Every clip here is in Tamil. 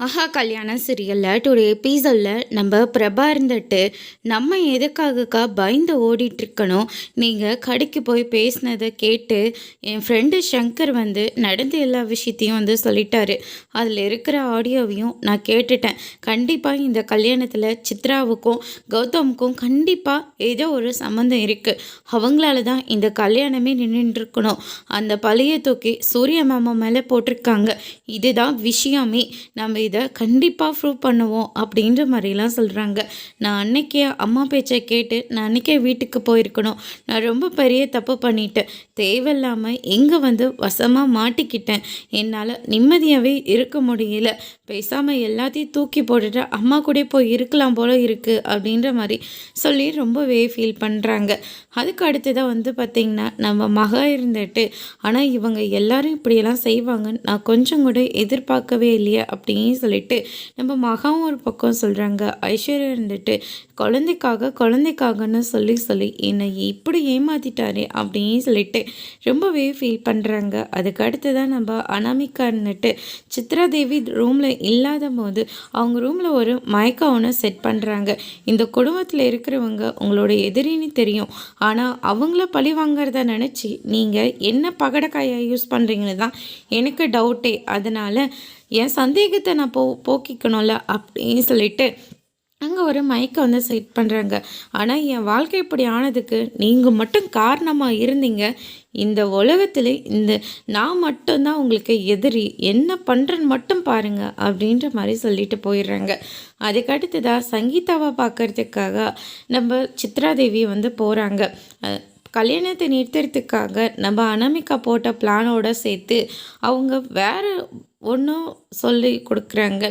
ஆஹா கல்யாணம் சீரியலில். டுடே எபிசோடில் நம்ம பிரபா இருந்துட்டு நம்ம எதுக்காகக்கா பயந்து ஓடிட்டுருக்கணும்? நீங்கள் கடைக்கு போய் பேசினதை கேட்டு என் ஃப்ரெண்டு சங்கர் வந்து நடந்த எல்லா விஷயத்தையும் வந்து சொல்லிட்டாரு. அதில் இருக்கிற ஆடியோவையும் நான் கேட்டுட்டேன். கண்டிப்பாக இந்த கல்யாணத்தில் சித்ராவுக்கும் கௌதமுக்கும் கண்டிப்பாக ஏதோ ஒரு சம்மந்தம் இருக்குது அவங்களால தான் இந்த கல்யாணமே நின்றுருக்கணும் அந்த பழைய தூக்கி சூரிய மாமா மேலே போட்டிருக்காங்க. இதுதான் விஷயமே. நம்ம இதை கண்டிப்பாக ப்ரூவ் பண்ணுவோம் அப்படின்ற மாதிரிலாம் சொல்கிறாங்க நான் அன்னைக்கே அம்மா பேச்சை கேட்டு நான் அன்றைக்கே வீட்டுக்கு போயிருக்கணும். நான் ரொம்ப பெரிய தப்பு பண்ணிட்டேன். தேவையில்லாமல் எங்கே வந்து வசமாக மாட்டிக்கிட்டேன். என்னால் நிம்மதியாகவே இருக்க முடியல. பேசாமல் எல்லாத்தையும் தூக்கி போட்டுட்டு அம்மா கூட போய் இருக்கலாம் போல் இருக்குது அப்படின்ற மாதிரி சொல்லி ரொம்பவே ஃபீல் பண்ணுறாங்க அதுக்கு அடுத்ததாக வந்து பார்த்திங்கன்னா நம்ம மக இருந்துட்டு ஆனால் இவங்க எல்லாரும் இப்படியெல்லாம் செய்வாங்கன்னு நான் கொஞ்சம் கூட எதிர்பார்க்கவே இல்லையா அப்படின்னு அப்படின்னு சொல்லிட்டு நம்ம மகாவும் ஒரு பக்கம் சொல்கிறாங்க ஐஸ்வர்யா இருந்துட்டு குழந்தைக்காக குழந்தைக்காகன்னு சொல்லி சொல்லி என்னை இப்படி ஏமாத்திட்டாரே அப்படின்னு சொல்லிட்டு ரொம்பவே ஃபீல் பண்ணுறாங்க அதுக்கு அடுத்து தான் நம்ம அனாமிக்கா இருந்துட்டு சித்ராதேவி ரூமில் இல்லாத போது அவங்க ரூமில் ஒரு மயக்கா ஒன்று செட் பண்ணுறாங்க இந்த குடும்பத்தில் இருக்கிறவங்க உங்களோட எதிரின்னு தெரியும். ஆனால் அவங்கள பழி வாங்கிறத நினச்சி நீங்கள் என்ன பகடக்காயை யூஸ் பண்ணுறீங்கன்னு தான் எனக்கு டவுட்டே அதனால் என் சந்தேகத்தை நான் போ போக்கிக்கணும்ல அப்படின்னு சொல்லிட்டு அங்கே ஒரு மைக்கை வந்து செட் பண்ணுறாங்க ஆனால் என் வாழ்க்கை இப்படி ஆனதுக்கு நீங்கள் மட்டும் காரணமாக இருந்தீங்க. இந்த உலகத்தில் இந்த நான் மட்டும்தான் உங்களுக்கு எதிரி. என்ன பண்ணுறேன்னு மட்டும் பாருங்கள் அப்படின்ற மாதிரி சொல்லிட்டு போயிடுறாங்க. அதுக்கடுத்ததாக சங்கீதாவை பார்க்கறதுக்காக நம்ம சித்ராதேவி வந்து போகிறாங்க கல்யாணத்தை நிறுத்துறதுக்காக நம்ம அனாமிகா போட்ட பிளானோட சேர்த்து அவங்க வேறு ஒன்றும் சொல்லி கொடுக்குறாங்க.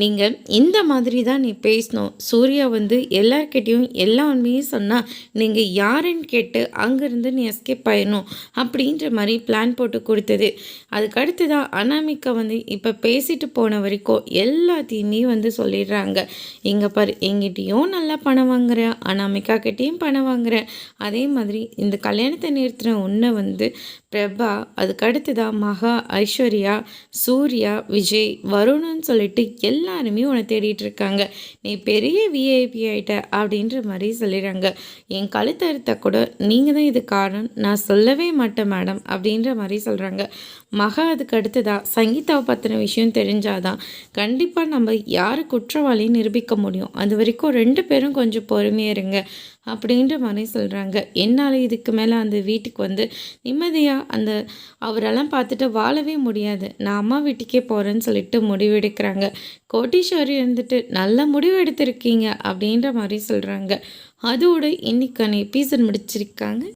நீங்கள் இந்த மாதிரி தான் நீ பேசணும். சூர்யா வந்து எல்லார்கிட்டையும் எல்லா உண்மையும் சொன்னால் நீங்கள் யாருன்னு கேட்டு அங்கேருந்து நீ எஸ்கேப் ஆயிடணும் அப்படின்ற மாதிரி பிளான் போட்டு கொடுத்தது. அதுக்கடுத்து தான் அனாமிகா வந்து இப்போ பேசிட்டு போன வரைக்கும் எல்லாத்தையுமே வந்து சொல்லிடுறாங்க. இங்கே பாரு எங்கிட்டையும் நல்லா பணம் வாங்குறேன் அனாமிகா கிட்டேயும் பணம் வாங்குறேன் அதே மாதிரி இந்த கல்யாணத்தை நிறுத்துகிற உன்னை வந்து பிரபா அதுக்கடுத்து தான் மகா ஐஸ்வர்யா சூர்யா விஜய் வருணுன்னு சொல்லிட்டு எல்லாருமே உன்னை தேடிட்டு இருக்காங்க. நீ பெரிய விஐபி ஆகிட்ட அப்படின்ற மாதிரி சொல்லிடுறாங்க. என் கழுத்தறுத்த கூட நீங்கள் தான் இது காரணம். நான் சொல்லவே மாட்டேன் மேடம் அப்படின்ற மாதிரி சொல்கிறாங்க மகா அதுக்கு அடுத்ததாக சங்கீதாவை பற்றின விஷயம் தெரிஞ்சாதான் கண்டிப்பாக நம்ம யார் குற்றவாளின்னு நிரூபிக்க முடியும். அது வரைக்கும் ரெண்டு பேரும் கொஞ்சம் பொறுமையாக இருங்க அப்படின்ற மாதிரி சொல்கிறாங்க என்னால் இதுக்கு மேலே அந்த வீட்டுக்கு வந்து நிம்மதியாக அந்த அவரெல்லாம் பார்த்துட்டு வாழவே முடியாது. நான் அம்மா வீட்டுக்கே போகிறேன்னு சொல்லிட்டு முடிவெடுக்கிறாங்க கோட்டீஸ்வரி இருந்துட்டு நல்ல முடிவு எடுத்திருக்கீங்க அப்படின்ற மாதிரி சொல்கிறாங்க அதோடு இன்றைக்கான எபிசோட் முடிச்சிருக்காங்க.